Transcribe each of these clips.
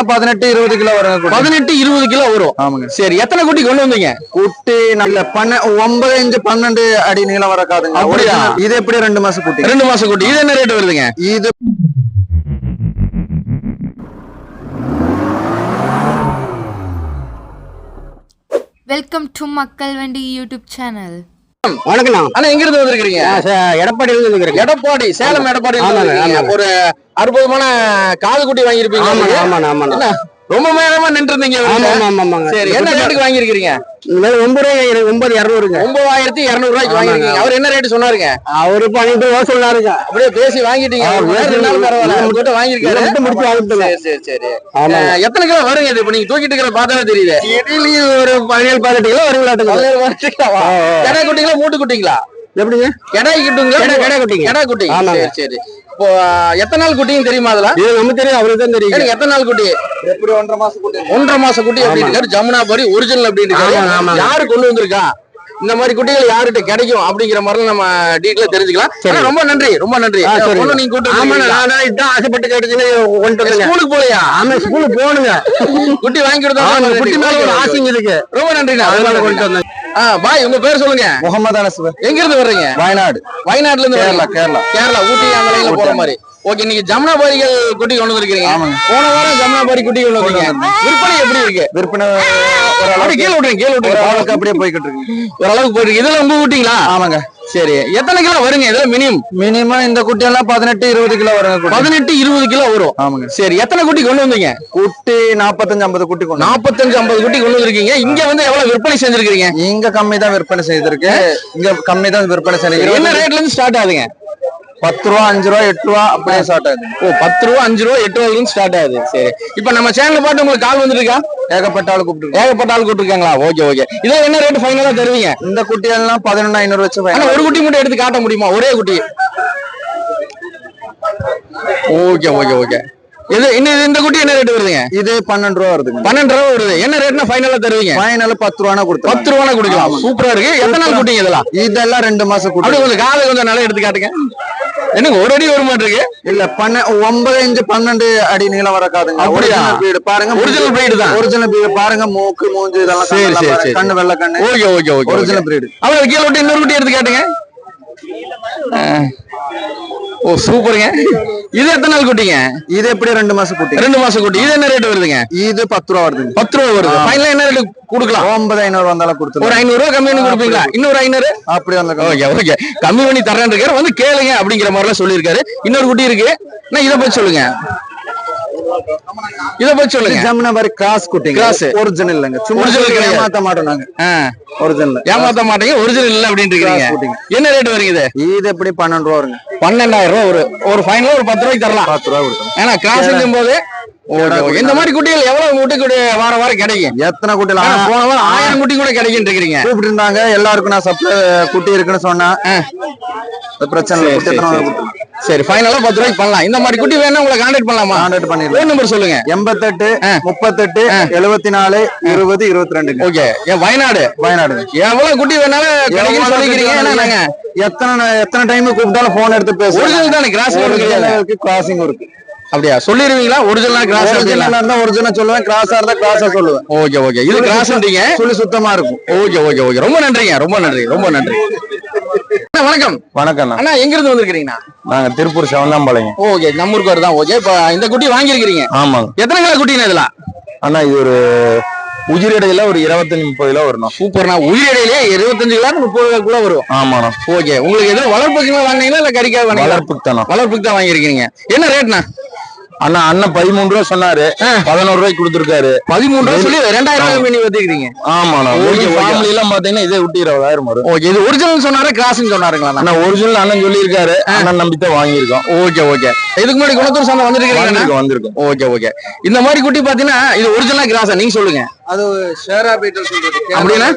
எல்லாம் பதினெட்டு இருபது கிலோ குட்டி. பதினெட்டு இருபது கிலோ வரும். ஆமாங்க. சரி எத்தனை குட்டி கொண்டு வந்தீங்க? குட்டி நல்ல பன்ன ஒன்பது இன்ச்சு பன்னெண்டு அடி நீளம் வர காதுங்க. அப்படியா? Original. இது எப்படி ரெண்டு மாசம் குட்டி? ரெண்டு மாசம் குட்டி. இது என்ன ரேட் வருதுங்க? இது வெல்கம் டு மக்கள் வண்டி யூடியூப் சேனல் வணக்கம். ஆனா எங்க இருந்து வந்திருக்கீங்க எடப்பாடியில இருந்து இருக்கிறேன் எடப்பாடி சேலம் எடப்பாடி. ஒரு அற்புதமான காது குட்டி வாங்கியிருப்பீங்க ஆமாண்ணா ஆமாண்ணா என்ன, ரொம்ப நேரமா நின்று இருந்தீங்க ஆமா. ஆமா ஆமா சரி என்ன ரேட்டுக்கு வாங்கியிருக்கீங்க இனிமேல் ஒன்பது ஒன்பது இரநூறுங்க. ஒன்பதாயிரத்தி இருநூறு ரூபாய்க்கு. வாங்கிருக்கீங்க அவர் என்ன ரேட் சொன்னாருங்க? அவரு பன்னெண்டு ரூபா சொன்னாருங்க. அப்படியே பேசி வாங்கிட்டீங்க. பரவாயில்ல. முடிச்சு வாங்கிட்டுங்க. சரி சரி எத்தனை கிலோ வருங்க இது? இப்ப நீங்க தூக்கிட்டு இருக்கிற பார்த்தாலே தெரியுது. ஒரு பதினேழு பதினெட்டு கிலோ வருங்களாட்டுங்க பதினேழு. கிடா குட்டிங்களா மூட்டு குட்டிங்களா? எப்படிங்க? கிடாய் குட்டிங்களா கிடா- கிடா குட்டிங்க. கிடா குட்டி ஆமாங்க. சரி சரி. இப்போ எத்தனை நாள் குட்டின்னு தெரியுமா அதெல்லாம் இது நமக்கு தெரியும் அவருக்கு தான் தெரியும். எனக்கு எத்தனை நாள் குட்டி? எப்படி ஒன்றரை மாசம் குட்டி? ஒன்றரை மாசம் குட்டி அப்படின்னு இருக்காரு ஜமுனா பாரி ஒரிஜினல் அப்படின்னு இருக்காரு. யாரு கொண்டு வந்திருக்கா? இந்த மாதிரி குட்டிகள் யாருகிட்ட கிடைக்கும் அப்படிங்கிற மாதிரி நம்ம டீட்டெயிலா தெரிஞ்சுக்கலாம். ரொம்ப நன்றி ரொம்ப நன்றி. நீங்க கூட்டு ஆசைப்பட்டு வந்தேங்க ஸ்கூலுக்கு போலையா? ஆமா ஸ்கூலுக்கு போகணுங்க. குட்டி வாங்கி கொடுத்தா குட்டி நன்றி. மேல ஒரு ஆசைங்க இருக்கு ரொம்ப ரொம்ப கொண்டு. வந்தேன். பாய் உங்க பேர் சொல்லுங்க. முகமது அனஸ் எங்க இருந்து வர்றீங்க? வயநாடு. வயநாட்டுல இருந்து கேரளா? கேரளா. கேரளா ஊட்டி அந்த போற மாதிரி. ஓகே நீங்க ஜமுனா பாரிகள் குட்டி கொண்டு வந்திருக்கீங்க ஆமாங்க. போன வாரம் ஜமுனா பாரி குட்டி கொண்டு வந்தீங்க விற்பனை எப்படி இருக்கு? விற்பனை ஓரளவுக்கு கீழே விட்டுருங்க கீழே விட்டுருங்க. ஓரளவுக்கு அப்படியே போய்கிட்டு இருக்கு. ஓரளவுக்கு போயிருக்கு இதெல்லாம் உங்க குட்டிங்களா ஆமாங்க. சரி. எத்தனை கிலோ வருங்க? இதுல மினிமம்? மினிமம் இந்த குட்டி எல்லாம் பதினெட்டு இருபது கிலோ வருங்க. பதினெட்டு இருபது கிலோ வரும். ஆமாங்க. சரி. எத்தனை குட்டி கொண்டு வந்தீங்க? குட்டி நாற்பத்தஞ்சு ஐம்பது குட்டி கொண்டு நாற்பத்தஞ்சு ஐம்பது குட்டி கொண்டு வந்திருக்கீங்க. இங்க வந்து எவ்வளவு விற்பனை செஞ்சிருக்கீங்க இங்க கம்மி தான் விற்பனை செய்திருக்கு. இங்க கம்மி தான் விற்பனை என்ன செய்திருக்கு ரேட்ல இருந்து ஸ்டார்ட் ஆகுதுங்க? பத்து ரூபா அஞ்சு ரூபா எட்டு ரூபா அப்படியே ஸ்டார்ட் ஆகுது. ஓ பத்து ரூபா அஞ்சு ரூபா எட்டு ரூபாய்க்கு ஸ்டார்ட் ஆகுது. சரி. இப்போ நம்ம சேனல் பாட்டு உங்களுக்கு கால் வந்துருக்கா? ஏகப்பட்ட ஆள் கூப்பிட்டு ஏகப்பட்ட ஆள் கூப்பிட்டுருக்காங்களா? Okay okay. இதோ என்ன ரேட் ஃபைனலா தருவீங்க? இந்த குட்டி எல்லாம் பதினொன்னு ஐநூறு வச்சு ஒரு குட்டி மட்டும் எடுத்து காட்ட முடியுமா? ஒரே குட்டி. Okay okay okay. இது இன்னும் இந்த குட்டி என்ன ரேட் வருதுங்க? இது பன்னெண்டு ரூபா வருதுங்க. பன்னெண்டு ரூபா வருது. என்ன ரேட்னா ஃபைனலா தருவீங்க? ஃபைனல் பத்து ரூபானா கொடுத்து பத்து ரூபா கொடுக்கலாம். சூப்பரா இருக்கு. எத்தனை நாள் குட்டிங்க இதெல்லாம்? இதெல்லாம் ரெண்டு மாசம் குட்டி. கொஞ்சம் காலை கொஞ்சம் நல்லா எடுத்து காட்டுங்க. என்னங்க ஒரு அடி வர மாட்டிருக்கு இல்ல பன்ன ஒன்பது இன்ச்சு பன்னெண்டு அடி நீளம் வர காதுங்க? ஒரிஜினல் breed பாருங்க Original breed தான். ஒரிஜினல் breed பாருங்க மூக்கு மூஞ்சி இதெல்லாம் சரி, சரி. கண்ணு வெள்ளை கண்ணு okay okay okay original breed அப்புறம் கீழே விட்டு இன்னொரு குட்டி எடுத்து காட்டுங்க. ஓ சூப்பருங்க. இது எத்தனை நாள் குட்டிங்க? இது எப்படி ரெண்டு மாசம் குட்டி. ரெண்டு மாசம் குட்டி. இது என்ன ரேட் வருதுங்க? இது பத்து ரூபா வருதுங்க. பத்து ரூபா வருது. ஃபைனலா என்ன ரேட் கொடுக்கலாம்? ஒன்பது ஐநூறு வந்தாலும் ஒரு கொடுத்துருவோம் ஐநூறு ரூபா கம்மி பண்ணி கொடுப்பீங்களா? இன்னொரு ஐநூறு? அப்படி வந்தாலும் ஓகே ஓகே. கம்மி பண்ணி தரேன் இருக்காரு. வந்து கேளுங்க அப்படிங்கிற மாதிரி எல்லாம் சொல்லியிருக்காரு. இன்னொரு குட்டி இருக்கு. நான் இதை பத்தி சொல்லுங்க. இதை பத்தி சொல்லுங்க. ஜமுனா மாதிரி கிராஸ் குட்டிங்க. Cross. ஒரிஜினல் இல்லைங்க. சும்மா. ஏமாத்த மாட்டோம் நாங்க. ஒரிஜினல் ஏமாத்த மாட்டீங்க ஒரிஜினல் இல்ல அப்படின்னு இருக்கீங்க. என்ன ரேட் வருங்க இது? இது எப்படி பன்னெண்டு ரூபா வருங்க. பன்னெண்டாயிரம் ரூபா ஒரு ஒரு ஃபைனலா ஒரு பத்து ரூபாய்க்கு தரலாம். பத்து ரூபா கொடுத்தோம் ஏன்னா கிராஸ் போது. இந்த மாதிரி குட்டிகள் எவ்வளவு குட்டி குட்டி வார வாரம் கிடைக்கும்? எத்தனை குட்டி ஆனா, எல்லாம் போன வாரம் ஆயிரம் குட்டி கூட கிடைக்கும் இருக்கிறீங்க. கூப்பிட்டு இருந்தாங்க எல்லாருக்கும் நான் சப்ளை குட்டி இருக்குன்னு சொன்னேன் பிரச்சனை இல்லை. சரி ஃபைனலா பத்து ரூபாய்க்கு பண்ணலாம். இந்த மாதிரி குட்டி வேணா உங்களை கான்டாக்ட் பண்ணலாமா? கான்டாக்ட் பண்ணிடலாம். ஃபோன் நம்பர் சொல்லுங்க. எண்பத்தெட்டு. முப்பத்தெட்டு எழுபத்தி நாலு இருபது இருபத்தி ரெண்டுங்க ஓகே. என் வயநாடு. வயநாடுங்க எவ்வளவு குட்டி வேணாலும் கிடைக்கும்னு சொல்லிக்கிறீங்க. நாங்க எத்தனை எத்தனை டைம் கூப்பிட்டாலும் போன் எடுத்து பேசுவோம் தானே? ஒரிஜினலுக்கு கிராசிங் இருக்கு. அப்படியா? சொல்லிடுவீங்களா ஒரிஜினலா கிராஸ் ஒரிஜினலா இருந்தா ஒரிஜினல் சொல்லுவேன் கிராஸா இருந்தா கிராஸா சொல்லுவேன். Okay okay. இது கிராஸ்ன்றீங்க சுழி சுத்தமா இருக்கும். Okay okay okay. ரொம்ப நன்றிங்க ரொம்ப நன்றி ரொம்ப நன்றி. வணக்கம். வணக்கம் அண்ணா எங்க இருந்து வந்திருக்கீங்கண்ணா நாங்க திருப்பூர் செவந்தாம்பாளையம். ஓகே நம்ம ஊருக்கு தான். ஓகே இப்போ இந்த குட்டி வாங்கியிருக்கிறீங்க. ஆமாங்க. எத்தனை கிலோ குட்டிங்க இதுல அண்ணா இது ஒரு உயிரிடையில ஒரு இருபத்தஞ்சு முப்பது கிலோ வரணும் சூப்பர்ண்ணா. உயிரிடையிலே இருபத்தஞ்சு கிலோ முப்பது கிலோக்குள்ள வரும். ஆமாண்ணா. ஓகே உங்களுக்கு எதுவும் வளர்ப்புக்கு வாங்கினீங்களா இல்ல வாங்கினீங்களா? வளர்ப்புக்கு தானே வளர்ப்புக்கு தான் வாங்கியிருக்கீங்க என்ன ரேட்ண்ணா? அண்ணா அண்ணன் பதிமூணு ரூபா சொன்னாரு. பதினோரு ரூபாய்க்கு கொடுத்துருக்காரு. பதிமூணு ரூபா சொல்லி ரெண்டாயிரம் ரூபாய் பண்ணி வச்சுக்கிறீங்க ஆமாண்ணா. ஃபேமிலி எல்லாம் பாத்தீங்கன்னா இதே விட்டு இருபதாயிரம் வரும். ஓகே இது ஒரிஜினல் சொன்னாரா கிராஸ்னு சொன்னாருங்களா அண்ணா? ஒரிஜினல் அண்ணன் சொல்லியிருக்காரு. அண்ணன் நம்பி தான் வாங்கியிருக்கோம். Okay okay. இதுக்கு முன்னாடி குணத்தூர் சந்தை வந்துருக்கீங்க வந்திருக்கோம் வந்திருக்கோம் ஓகே ஓகே. இந்த மாதிரி குட்டி பாத்தீங்கன்னா இது ஒரிஜினலா கிராஸா நீங்க சொல்லுங்க. அது ஷேரா பீட்டல் சொல்றது. அப்படின்னா?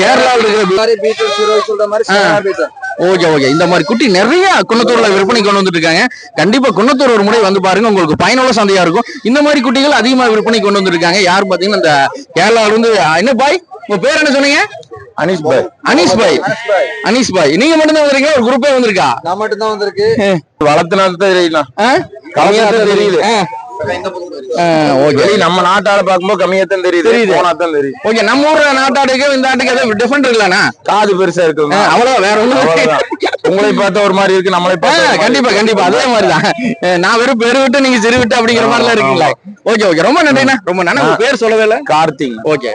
கேரளாவில் இருக்கிற பீட்டல் சீரோ சொல்ற மாதிரி ஷேரா பீட்டல் ஓகே ஓகே. இந்த மாதிரி குட்டி நிறைய குன்னத்தூர்ல விற்பனை கொண்டு வந்துட்டு இருக்காங்க கண்டிப்பா குன்னத்தூர் ஒரு முறை வந்து பாருங்க உங்களுக்கு பயனுள்ள சந்தையா இருக்கும். இந்த மாதிரி குட்டிகள் அதிகமா விற்பனை கொண்டு வந்துருக்காங்க யார் பாத்தீங்கன்னா இந்த கேரளால இருந்து என்ன பாய்? உங்க பேர் என்ன சொன்னீங்க? அனீஷ் பாய். அனீஸ் பாய். அனீஸ் பாய். நீங்க மட்டும் தான் வந்திருக்கீங்க ஒரு குரூப்பே வந்திருக்கா? நான் மட்டும் தான் வந்திருக்கு? வளர்த்துனா? கலந்தா தெரியுது. ஆ. ஓகே. நம்ம நாட்டால பாக்கும்போது கம்மியா தான் தெரியுது. தெரியுது. போனா தான் தெரியுது. ஓகே நம்ம ஊர் நாட்டாடுக்கு இந்த ஆட்டுக்கு ஏதாவது டிஃபரெண்ட் இருக்கலாண்ணா காது பெருசா இருக்குங்க. அவ்வளவு வேற ஒண்ணும். உங்களை பார்த்தா ஒரு மாதிரி இருக்கு நம்மளை பார்த்தா மாதிரி கண்டிப்பா. கண்டிப்பா அதே மாதிரிதான் அஹ், நான் வெறும் பெரு விட்டு நீங்க சிறு விட்டு அப்படிங்கிற மாதிரி எல்லாம் இருக்கீங்களா? Okay okay. ரொம்ப நன்றிண்ணா. ரொம்ப நன்றி பேர் சொல்லவே இல்ல? கார்த்திக். ஓகே.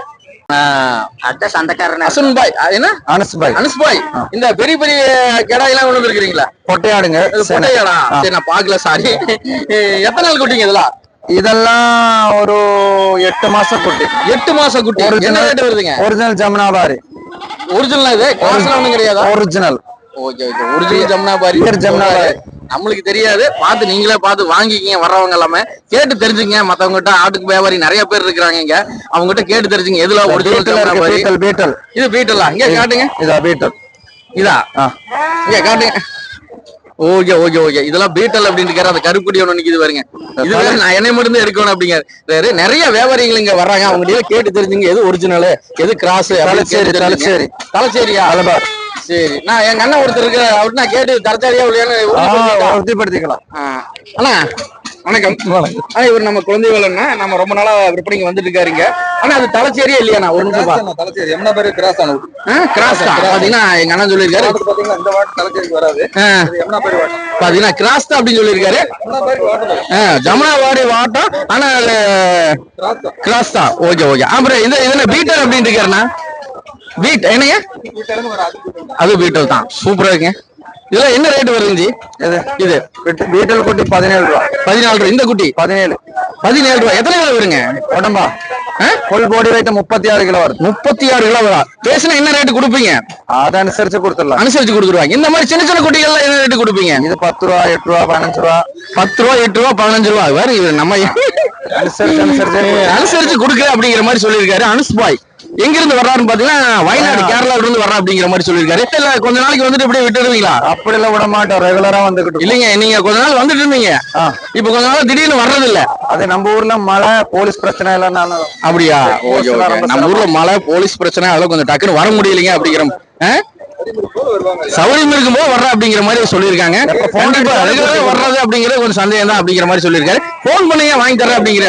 அடுத்த சண்டைக்காரன் அசுன் பாய். என்ன? அனஸ் பாய். அனுஸ் பாய். இந்த பெரிய பெரிய கடாய் எல்லாம் கொண்டு வந்திருக்கீங்களா பொட்டையாடுங்க சரி. பொட்டையாடா ஆ. சரி நான் பாக்கல சாரி எத்தனை நாள் குட்டிங்க இதெல்லாம்? இதெல்லாம் ஒரு எட்டு மாசம் குட்டி. எட்டு மாசம் குட்டி. என்ன ரேட் வருதுங்க? ஒரிஜினல் ஜமுனாபாரி. ஒரிஜினல் இது? காசுல ஒண்ணும் கிடையாதா? Original okay okay original Jamuna Pari. Pure Jamuna Pari. நம்மளுக்கு தெரியாது. பார்த்து நீங்களே பார்த்து வாங்கிக்கிங்க வர்றவங்க எல்லாமே. கேட்டு தெரிஞ்சுங்க. மத்தவங்க கிட்ட ஆட்டுக்கு வியாபாரி நிறைய பேர் இருக்கிறாங்க இங்க. அவங்க கிட்ட கேட்டு தெரிஞ்சுங்க. எதுல ஒரிஜினல் பீட்டல் பீட்டல் இது பீட்டலா இங்க காட்டுங்க. இதா பீட்டல் இதா. இங்க காட்டுங்க. ஓகே ஓகே ஓகே இதெல்லாம் பீட்டல் அப்படின்னு அந்த கருப்புடி ஒண்ணு நிக்குது பாருங்க. இது வேற நான் என்னை மட்டும் தான் எடுக்கணும் அப்படிங்கிறாரு. நிறைய வியாபாரிகள் இங்க வர்றாங்க. அவங்க கிட்ட கேட்டு தெரிஞ்சுங்க. எது ஒரிஜினல் எது கிராஸ் தலச்சேரி, தலச்சேரி. தலைச்சேரியா? அலபார் சரி. நான் எங்க அண்ணன் ஒருத்தர் இருக்கு அவர்கிட்ட நான் கேட்டு தரச்சாரியா இல்லையான்னு. உறுதிப்படுத்திக்கலாம். அண்ணா வணக்கம். ஆ, இவர் நம்ம குழந்தை வேலைன்னா நம்ம ரொம்ப நாளா விற்பனைக்கு வந்துட்டு இருக்காருங்க ஆனா அது தலைச்சேரியா இல்லையாண்ணா ஒரு நிமிஷம் தலைச்சேரி எம்னா பேரு? கிராஸ் ஆனது கிராஸ் தான் பாத்தீங்கன்னா எங்க அண்ணன் சொல்லியிருக்காரு. பாத்தீங்கன்னா இந்த வாட்டு தலைச்சேரிக்கு வராது. எம்னா பேரு பாத்தீங்கன்னா கிராஸ் தான் அப்படின்னு சொல்லியிருக்காரு. ஆ, ஜமுனாவாரி வாட்டம் ஆனா கிராஸ் தான் கிராஸ் தான் ஓகே ஓகே. அப்புறம் இந்த இதுல பீட்டர் அப்படின்னு இருக்காருண்ணா. பீட் என்னங்க? அது பீட்டல் தான். சூப்பரா இருக்குங்க. இதெல்லாம் என்ன ரேட் வருதுங்க இது இது. வீட்டில் குட்டி பதினேழு ரூபா. பதினாலு ரூபா. இந்த குட்டி? பதினேழு. பதினேழு ரூபா. எத்தனை கிலோ வருங்க? உடம்பா. ஃபுல் பாடி வெயிட் முப்பத்தி ஆறு கிலோ வருது. முப்பத்தி ஆறு கிலோ வரா பேசினா என்ன ரேட் கொடுப்பீங்க? அதை அனுசரிச்சு கொடுத்துடலாம். அனுசரிச்சு கொடுத்துருவாங்க. இந்த மாதிரி சின்ன சின்ன குட்டிகள்லாம் என்ன ரேட் கொடுப்பீங்க? இது பத்து ரூபா எட்டு ரூபா பதினஞ்சு ரூபா. பத்து ரூபா எட்டு ரூபா பதினஞ்சு ரூபா. வேற இவர் நம்ம அனுசரிச்சு அனுசரிச்சு. அனுசரிச்சு கொடுக்குற அப்படிங்கிற மாதிரி சொல்லியிருக்காரு. அனுஸ் பாய். எங்க இருந்து வர்றாருன்னு பாத்தீங்கன்னா வயநாடு கேரளால இருந்து வர்றா அப்படிங்கிற மாதிரி சொல்லியிருக்காரு. இல்ல கொஞ்ச நாளைக்கு வந்துட்டு இப்படியே விட்டுடுவீங்களா? அப்படி எல்லாம் விட மாட்டோம். ரெகுலரா வந்துகிட்டு. இல்லைங்க நீங்க கொஞ்ச நாள் வந்துட்டு இருந்தீங்க. இப்ப கொஞ்ச நாள் திடீர்னு வர்றது இல்ல அது நம்ம ஊர்ல மழை போலீஸ் பிரச்சனை எல்லாம் அப்படியா? நம்ம ஊர்ல மழை போலீஸ் பிரச்சனை அதெல்லாம் கொஞ்சம் டக்குன்னு வர முடியலைங்க அப்படிங்கிற சௌரியம் இருக்கும்போது வர்ற அப்படிங்கிற மாதிரி சொல்லியிருக்காங்க. கண்டிப்பா. ரெகுலரா வர்றது அப்படிங்கிறது கொஞ்சம் சந்தேகம் தான் அப்படிங்கிற மாதிரி சொல்லியிருக்காரு. போன் பண்ணீங்க வாங்கி தரேன் அப்படிங்கிற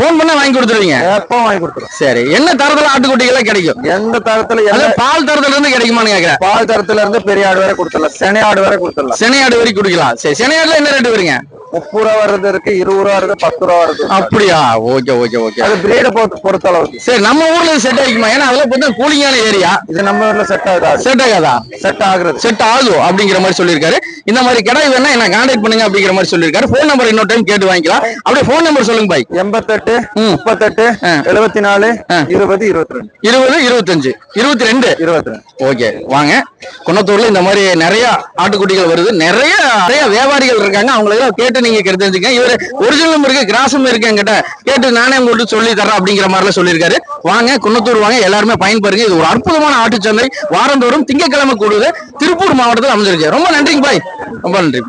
போன் பண்ணா வாங்கி கொடுத்துருவீங்க? எப்போ வாங்கி கொடுத்துரும். சரி. என்ன தரத்துல ஆட்டுக்குட்டிகள்லாம் கிடைக்கும்? எந்த தரத்துல அது பால் தரத்துல இருந்து கிடைக்குமான்னு கேக்குறேன் பால் தரத்துல இருந்து பெரிய ஆடு வரை கொடுத்துடலாம். செனை ஆடு வரை கொடுத்துடலாம். செனையாடு வரைக்கும் குடிக்கலாம். சரி செனையாடுல என்ன ரேட் வருங்க? முப்பது ரூபா வர்றது இருக்கு இருபது ரூபா வருது பத்து ரூபா வருது அப்படியா? Okay okay okay. அது பிரீட பொறுத்த பொறுத்த அளவுக்கு சரி நம்ம ஊர்ல செட் ஆகிக்குமா? ஏன்னா அதெல்லாம் பார்த்தா கூலிங்கான ஏரியா இது நம்ம ஊர்ல செட் ஆகுது. செட் ஆகாதா? செட் ஆகுறது. செட் ஆகும் அப்படிங்கிற மாதிரி சொல்லியிருக்காரு. இந்த மாதிரி கிடாய் வேணா என்ன கான்டாக்ட் பண்ணுங்க அப்படிங்கிற மாதிரி சொல்லியிருக்காரு. ஃபோன் நம்பர் இன்னொரு டைம் கேட்டு வாங்கிக்கலாம். அப்படியே ஃபோன் நம்பர் சொல்லுங்க பாய் எண்பத்தெட்டு. முப்பத்தெட்டு. எழுபத்தி நாலு. இருபது இருபத்தி ரெண்டு இருபது இருபத்தஞ்சு. இருபத்தி ரெண்டு இருபத்தி ரெண்டு ஓகே வாங்க. குன்னத்தூர்ல இந்த மாதிரி நிறைய ஆட்டுக்குட்டிகள் வருது. நிறைய நிறைய வியாபாரிகள் இருக்காங்க. அவங்களை எல்லாம் கேட்டு நீங்க தெரிஞ்சுங்க இவர் ஒரிஜினலும் இருக்கு கிராஸும் இருக்கு என்கிட்ட கேட்டு நானே உங்களுக்கு சொல்லி தரேன் அப்படிங்கிற மாதிரிலாம் சொல்லியிருக்காரு. வாங்க குன்னத்தூர் வாங்க எல்லாருமே பயன்பெறுங்க. இது ஒரு அற்புதமான ஆட்டுச்சந்தை. வாரந்தோறும் திங்கட்கிழமை கூடுது திருப்பூர் மாவட்டத்தில் அமைஞ்சிருக்கு. ரொம்ப நன்றிங்க பாய். ரொம்ப நன்றி